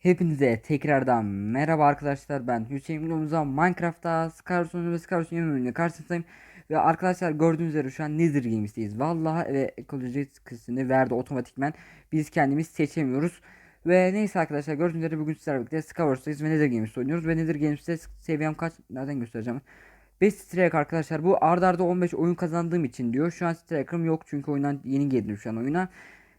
Hepinize tekrardan merhaba arkadaşlar. Ben Hüseyin. Videomuzda Minecraft'ta Scarson ve Scarson yönümünde karşınızdayım. Ve arkadaşlar gördüğünüz üzere şu an Nether Games'teyiz. Vallahi ve ekoloji kısmını verdi otomatikmen. Biz kendimiz seçemiyoruz. Ve neyse arkadaşlar gördüğünüz üzere bugün sizlerle birlikte Skywars'tayız ve Nether Games oynuyoruz. Ve Nether Games'te seviyem kaç? Nereden göstereceğim? 5 strike arkadaşlar. Bu ardarda arda 15 oyun kazandığım için diyor. Şu an strike'ım yok çünkü oyundan yeni girdim şu an oyuna.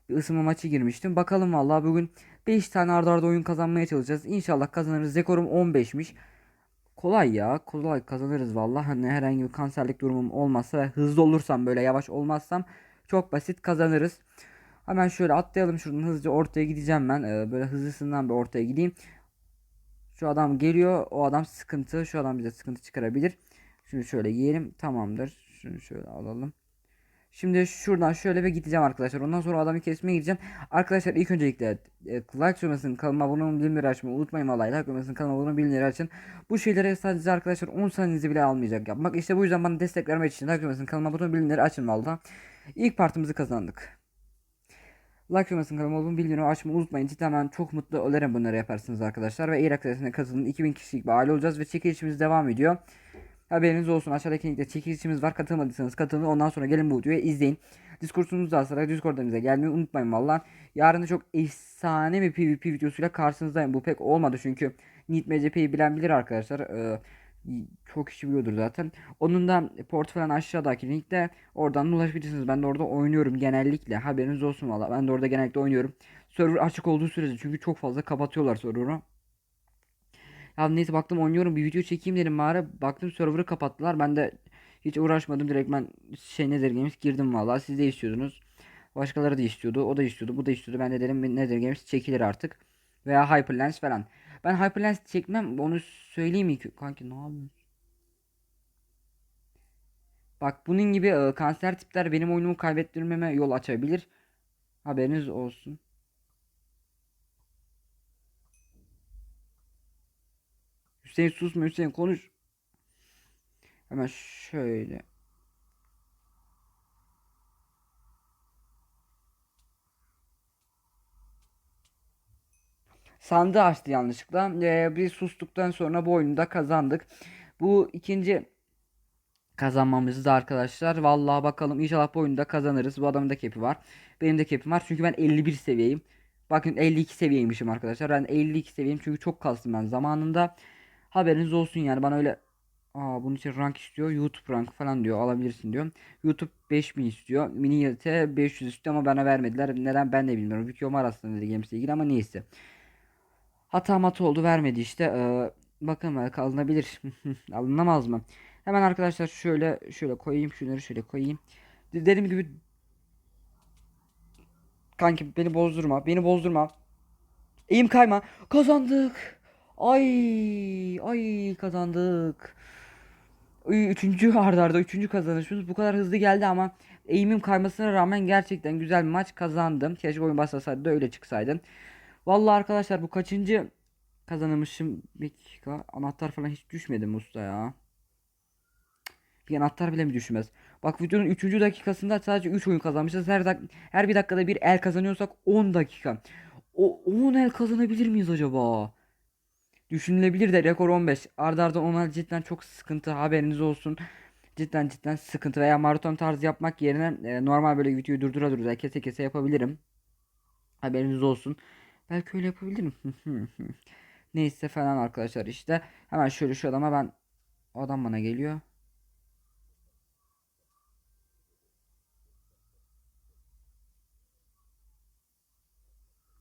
Bir ısınma maçı girmiştim. Bakalım vallahi bugün 5 tane arda arda oyun kazanmaya çalışacağız. İnşallah kazanırız. Rekorum 15'miş. Kolay ya. Kolay kazanırız vallahi. Hani herhangi bir kanserlik durumum olmazsa ve hızlı olursam böyle yavaş olmazsam çok basit kazanırız. Hemen şöyle atlayalım şuradan hızlıca ortaya gideceğim ben. Ee, böyle hızlısından bir ortaya gideyim. Şu adam geliyor. O adam sıkıntı. Şu adam bize sıkıntı çıkarabilir. Şunu şöyle giyelim. Tamamdır. Şunu şöyle alalım. Şimdi şuradan şöyle bir gideceğim arkadaşlar. Ondan sonra adamı kesmeye gideceğim. Arkadaşlar ilk öncelikle e, like söylemesin kanalıma abone olmayı bildirimleri açmayı unutmayın vallahi like söylemesin kanalıma abone olmayı bildirimleri açın. Bu şeylere sadece arkadaşlar 10 saniyenizi bile almayacak yapmak. İşte bu yüzden bana destek vermek için like söylemesin kanalıma abone olmayı bildirimleri açın vallahi. İlk partimizi kazandık. Like söylemesin kanalıma abone olmayı bildirimleri açmayı unutmayın. Cidden ben çok mutlu olurum bunları yaparsınız arkadaşlar. Ve Irak sesine katılın 2000 kişilik bir aile olacağız ve çekilişimiz devam ediyor. Haberiniz olsun aşağıdaki linkte çekilişimiz var katılmadıysanız katılın ondan sonra gelin bu videoyu izleyin. Discord'unuz da asla Discord'da bize gelmeyi unutmayın valla. Yarın da çok efsane bir PvP videosuyla karşınızdayım. Bu pek olmadı çünkü Nit MCP'yi bilen bilir arkadaşlar. Ee, çok kişi biliyordur zaten. Onun da port falan aşağıdaki linkte oradan ulaşabilirsiniz. Ben de orada oynuyorum genellikle. Haberiniz olsun valla. Ben de orada genellikle oynuyorum. Server açık olduğu sürece çünkü çok fazla kapatıyorlar server'ı. Ya neyse baktım oynuyorum bir video çekeyim dedim bari. Baktım server'ı kapattılar. Ben de hiç uğraşmadım. Direkt ben şey Nether Games girdim valla. Siz de istiyordunuz. Başkaları da istiyordu. O da istiyordu. Bu da istiyordu. Ben de dedim Nether Games çekilir artık. Veya Hyperlens falan. Ben Hyperlens çekmem. Onu söyleyeyim mi? Kanki ne yapıyorsun? Bak bunun gibi e, kanser tipler benim oyunumu kaybettirmeme yol açabilir. Haberiniz olsun. Hüseyin susma Hüseyin konuş. Hemen şöyle. Sandığı açtı yanlışlıkla. Ee, bir sustuktan sonra bu oyunu da kazandık. Bu ikinci kazanmamızı da arkadaşlar. Vallahi bakalım inşallah bu oyunda kazanırız. Bu adamın da kepi var. Benim de kepim var. Çünkü ben 51 seviyeyim. Bakın 52 seviyeymişim arkadaşlar. Ben 52 seviyeyim çünkü çok kastım ben zamanında. Haberiniz olsun yani bana öyle Aa bunun için rank istiyor. YouTube rank falan diyor. Alabilirsin diyor. YouTube 5000 istiyor. Mini YT 500 istiyor ama bana vermediler. Neden ben de bilmiyorum. Videom var aslında dedi Games'le ilgili ama neyse. Hata mata oldu vermedi işte. Ee, bakın belki alınabilir. Alınamaz mı? Hemen arkadaşlar şöyle şöyle koyayım. Şunları şöyle koyayım. Dediğim gibi Kanki beni bozdurma. Beni bozdurma. Eğim kayma. Kazandık. Ay ay kazandık. Üçüncü arda arda üçüncü kazanışımız bu kadar hızlı geldi ama eğimim kaymasına rağmen gerçekten güzel bir maç kazandım. Keşke oyun başlasaydı da öyle çıksaydın. Vallahi arkadaşlar bu kaçıncı kazanmışım? Bir dakika anahtar falan hiç düşmedi mi usta ya? Bir anahtar bile mi düşmez? Bak videonun 3. dakikasında sadece 3 oyun kazanmışız. Her, dak her bir dakikada bir el kazanıyorsak 10 dakika. O 10 el kazanabilir miyiz acaba? Düşünülebilir de rekor 15. Arda arda onlar cidden çok sıkıntı haberiniz olsun. Cidden cidden sıkıntı veya maraton tarzı yapmak yerine e, normal böyle videoyu durdura durdura kese kese yapabilirim. Haberiniz olsun. Belki öyle yapabilirim. Neyse falan arkadaşlar işte. Hemen şöyle şu adama ben o adam bana geliyor.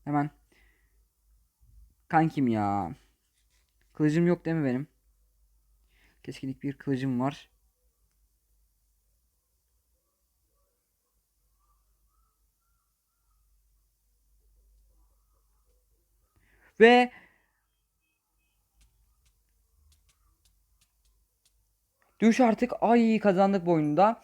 Hemen kankim ya. Kılıcım yok değil mi benim? Keskinlik bir kılıcım var. Ve Düş artık. Ay kazandık bu oyunda.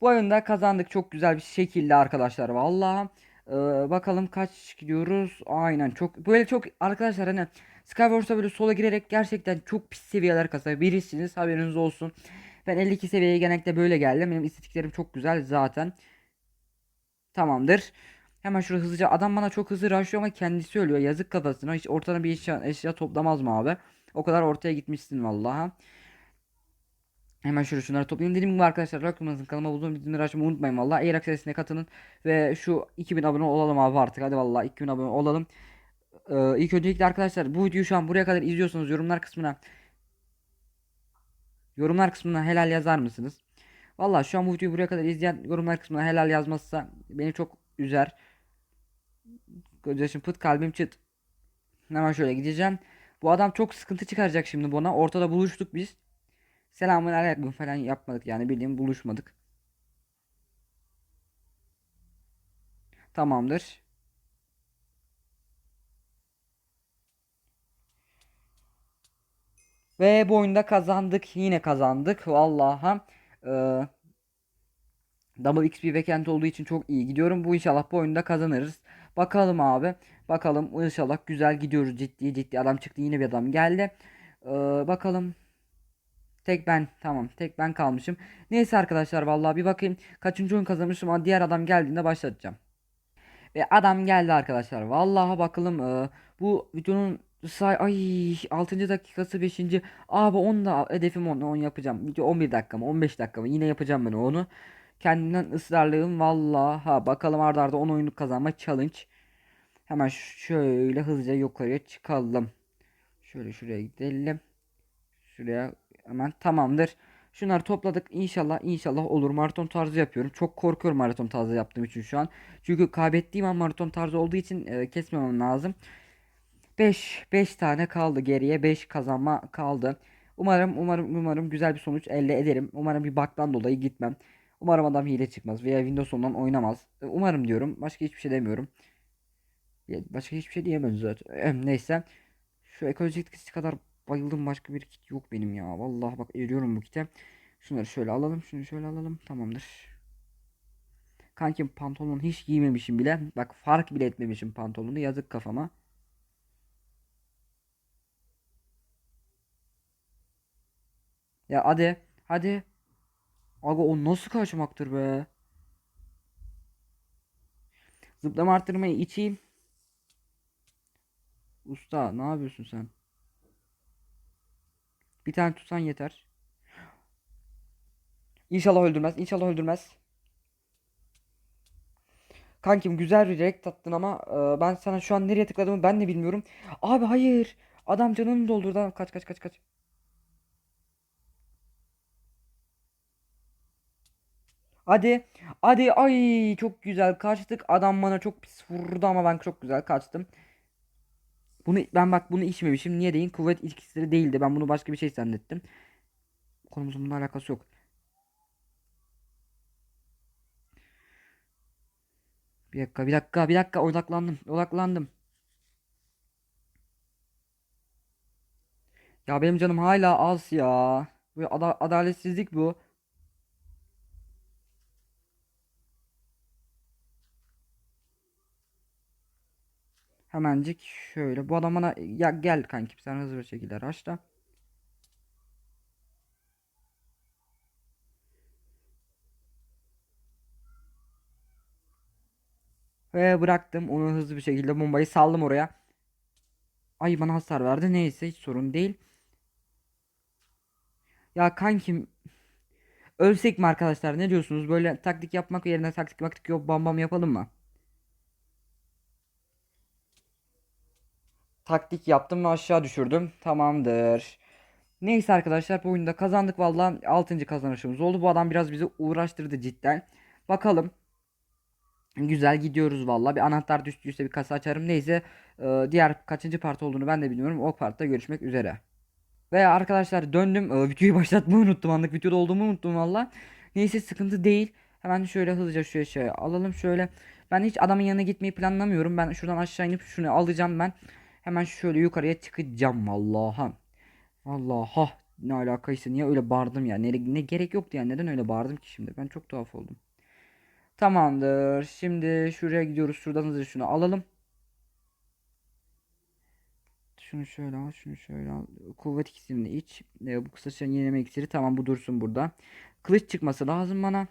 Bu oyunda kazandık çok güzel bir şekilde arkadaşlar. Vallahi ee, bakalım kaç gidiyoruz. Aynen çok böyle çok arkadaşlar hani Skywars'a böyle sola girerek gerçekten çok pis seviyeler kasabilirsiniz. Haberiniz olsun. Ben 52 seviyeye genellikle böyle geldim. Benim istatistiklerim çok güzel zaten. Tamamdır. Hemen şurada hızlıca adam bana çok hızlı rushlıyor ama kendisi ölüyor. Yazık kafasına. Hiç ortadan bir eşya, eşya toplamaz mı abi? O kadar ortaya gitmişsin vallahi. Hemen şöyle şunları toplayayım. Dediğim gibi arkadaşlar Rockman'ın kanalıma bulduğum bildirimleri açmayı unutmayın valla. Eğer aksesine katılın ve şu 2000 abone olalım abi artık. Hadi valla 2000 abone olalım. Ee, ilk öncelikle arkadaşlar bu videoyu şu an buraya kadar izliyorsanız yorumlar kısmına yorumlar kısmına helal yazar mısınız? Valla şu an bu videoyu buraya kadar izleyen yorumlar kısmına helal yazmazsa beni çok üzer. Gözyaşım pıt kalbim çıt. Hemen şöyle gideceğim. Bu adam çok sıkıntı çıkaracak şimdi bana. Ortada buluştuk biz. Selamun aleyküm falan yapmadık yani bildiğin buluşmadık. Tamamdır. Ve bu oyunda kazandık. Yine kazandık. Vallahi eee Double XP Weekend olduğu için çok iyi gidiyorum. Bu inşallah bu oyunda kazanırız. Bakalım abi. Bakalım inşallah güzel gidiyoruz ciddi ciddi. Adam çıktı yine bir adam geldi. Ee, bakalım. Tek ben tamam tek ben kalmışım. Neyse arkadaşlar vallahi bir bakayım. Kaçıncı oyun kazanmışım ama diğer adam geldiğinde başlatacağım. Ve adam geldi arkadaşlar. Vallahi bakalım ee, bu videonun say ay 6. dakikası 5. Abi onu da hedefim onu, onu yapacağım. Video 11 dakika mı 15 dakika mı yine yapacağım ben onu. Kendimden ısrarlıyım vallahi. Ha bakalım arda arda 10 oyunluk kazanma challenge. Hemen şöyle hızlıca yukarıya çıkalım. Şöyle şuraya gidelim. Şuraya hemen tamamdır. Şunları topladık. İnşallah inşallah olur. Maraton tarzı yapıyorum. Çok korkuyorum maraton tarzı yaptığım için şu an. Çünkü kaybettiğim an maraton tarzı olduğu için e, kesmemem lazım. 5 5 tane kaldı geriye. 5 kazanma kaldı. Umarım umarım umarım güzel bir sonuç elde ederim. Umarım bir baktan dolayı gitmem. Umarım adam hile çıkmaz veya Windows ondan oynamaz. E, Umarım diyorum. Başka hiçbir şey demiyorum. Başka hiçbir şey diyemem zaten. Em, Neyse. Şu ekolojik kadar bayıldım başka bir kit yok benim ya. Vallahi bak eriyorum bu kite. Şunları şöyle alalım. Şunu şöyle alalım. Tamamdır. Kankim pantolon hiç giymemişim bile. Bak fark bile etmemişim pantolonu. Yazık kafama. Ya hadi. Hadi. Aga o nasıl kaçmaktır be? Zıplama arttırmayı içeyim. Usta ne yapıyorsun sen? Bir tane tutsan yeter. İnşallah öldürmez. İnşallah öldürmez. Kankim güzel bir direkt attın ama e, ben sana şu an nereye tıkladığımı ben de bilmiyorum. Abi hayır. Adam canını doldurdu. Kaç kaç kaç kaç. Hadi. Hadi. Ay çok güzel kaçtık. Adam bana çok pis vurdu ama ben çok güzel kaçtım. Bunu ben bak bunu içmemişim. Niye değil? Kuvvet ilk değildi. Ben bunu başka bir şey zannettim. Konumuzun bununla alakası yok. Bir dakika, bir dakika, bir dakika. Odaklandım. Odaklandım. Ya benim canım hala az ya. Bu ada- adaletsizlik bu. Hemencik şöyle. Bu adam bana ya gel kankim sen hızlı bir şekilde raşla. Ve bıraktım onu hızlı bir şekilde bombayı saldım oraya. Ay bana hasar verdi. Neyse hiç sorun değil. Ya kankim ölsek mi arkadaşlar ne diyorsunuz? Böyle taktik yapmak yerine taktik maktik yok bam bam yapalım mı? Taktik yaptım ve aşağı düşürdüm. Tamamdır. Neyse arkadaşlar bu oyunda kazandık vallahi 6. kazanışımız oldu. Bu adam biraz bizi uğraştırdı cidden. Bakalım. Güzel gidiyoruz valla. Bir anahtar düştüyse bir kasa açarım. Neyse e, diğer kaçıncı part olduğunu ben de bilmiyorum. O partta görüşmek üzere. Ve arkadaşlar döndüm. E, videoyu başlatmayı unuttum. Anlık videoda olduğumu unuttum valla. Neyse sıkıntı değil. Hemen şöyle hızlıca şöyle şey alalım şöyle. Ben hiç adamın yanına gitmeyi planlamıyorum. Ben şuradan aşağı inip şunu alacağım ben. Hemen şöyle yukarıya çıkacağım vallaha. Vallaha ne alakaysa niye öyle bağırdım ya. Ne, ne gerek yoktu ya. Neden öyle bağırdım ki şimdi? Ben çok tuhaf oldum. Tamamdır. Şimdi şuraya gidiyoruz. Şuradan hızlı şunu alalım. Şunu şöyle al, şunu şöyle al. Kuvvet iksirini iç. E, bu kısa süren yenileme iksiri tamam bu dursun burada. Kılıç çıkması lazım bana.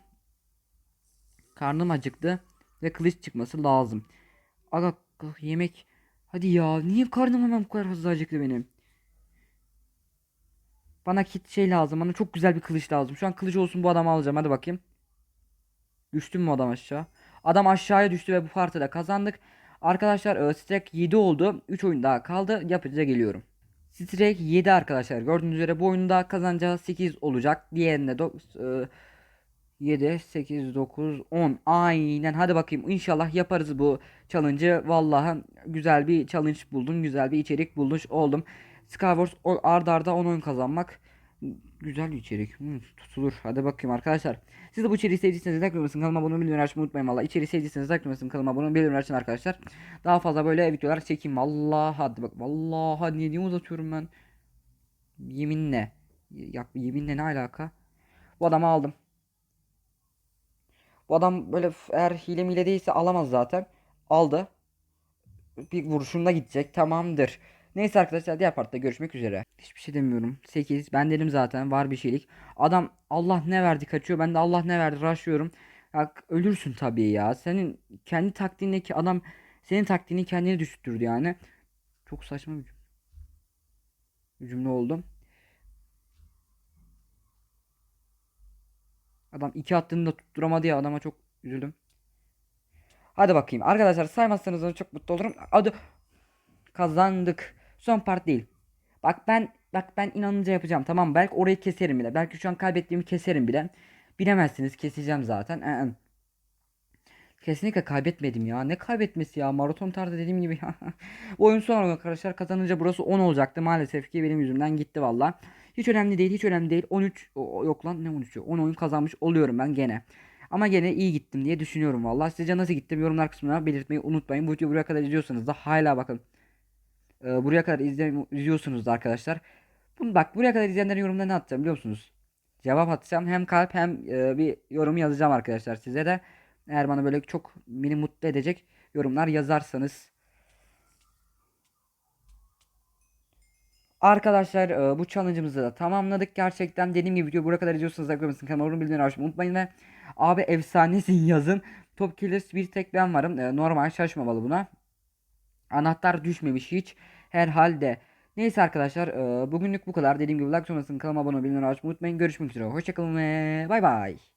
Karnım acıktı. Ve kılıç çıkması lazım. Aga yemek. Hadi ya niye karnım hemen bu kadar hızlı acıktı benim? Bana kit şey lazım. Bana çok güzel bir kılıç lazım. Şu an kılıç olsun bu adamı alacağım. Hadi bakayım. Düştü mü adam aşağı? Adam aşağıya düştü ve bu partide kazandık. Arkadaşlar e, Strike 7 oldu. 3 oyun daha kaldı. Yapıcıya geliyorum. Strike 7 arkadaşlar. Gördüğünüz üzere bu oyunda kazanacağı 8 olacak. Diğerinde do- e, 7, 8, 9, 10. Aynen. Hadi bakayım. İnşallah yaparız bu challenge'ı. Vallahi güzel bir challenge buldum. Güzel bir içerik bulmuş oldum. Skywars o- arda arda 10 oyun kazanmak. Güzel bir içerik. Hmm, tutulur. Hadi bakayım arkadaşlar. Siz de bu içeriği sevdiyseniz like olmasın kanalıma abone olmayı açmayı unutmayın valla. İçeriği sevdiyseniz like olmasın kanalıma abone olmayı açın arkadaşlar. Daha fazla böyle videolar çekeyim. Vallahi hadi bak. Vallahi niye, niye uzatıyorum ben? Yeminle. Ya, yeminle ne alaka? Bu adamı aldım. Bu adam böyle eğer hile mile değilse alamaz zaten. Aldı. Bir vuruşunda gidecek. Tamamdır. Neyse arkadaşlar diğer partta görüşmek üzere. Hiçbir şey demiyorum. 8. Ben dedim zaten var bir şeylik. Adam Allah ne verdi kaçıyor. Ben de Allah ne verdi rushlıyorum. Ya, ölürsün tabii ya. Senin kendi taktiğindeki adam senin taktiğini kendine düşürttürdü yani. Çok saçma bir cüm- bir cümle oldu. Adam iki attığını da tutturamadı ya adama çok üzüldüm. Hadi bakayım. Arkadaşlar saymazsanız da çok mutlu olurum. Hadi kazandık. Son part değil. Bak ben bak ben inanınca yapacağım. Tamam belki orayı keserim bile. Belki şu an kaybettiğimi keserim bile. Bilemezsiniz keseceğim zaten. Ee, Kesinlikle kaybetmedim ya. Ne kaybetmesi ya? Maraton tarzı dediğim gibi ya. Oyun son arkadaşlar kazanınca burası 10 olacaktı. Maalesef ki benim yüzümden gitti valla. Hiç önemli değil. Hiç önemli değil. 13 o- o- yok lan ne 13'ü? 10 oyun kazanmış oluyorum ben gene. Ama gene iyi gittim diye düşünüyorum valla. Sizce nasıl gittim? Yorumlar kısmına belirtmeyi unutmayın. Bu videoyu buraya kadar izliyorsanız da hala bakın. Ee, buraya kadar izle, izliyorsunuz da arkadaşlar. Bunu bak buraya kadar izleyenlerin yorumlarını ne atacağım biliyor musunuz? Cevap atacağım. Hem kalp hem e, bir yorum yazacağım arkadaşlar size de. Eğer bana böyle çok beni mutlu edecek yorumlar yazarsanız. Arkadaşlar e, bu challenge'ımızı da tamamladık. Gerçekten dediğim gibi video buraya kadar izliyorsanız like olmasın kanalıma abone bildirim açmayı unutmayın ve abi efsanesin yazın. Top Killers bir tek ben varım. E, normal şaşmamalı buna. Anahtar düşmemiş hiç. Herhalde. Neyse arkadaşlar e, bugünlük bu kadar. Dediğim gibi like sonrasında kanalıma abone olmayı bildirim açmayı unutmayın. Görüşmek üzere. Hoşçakalın ve bay bay.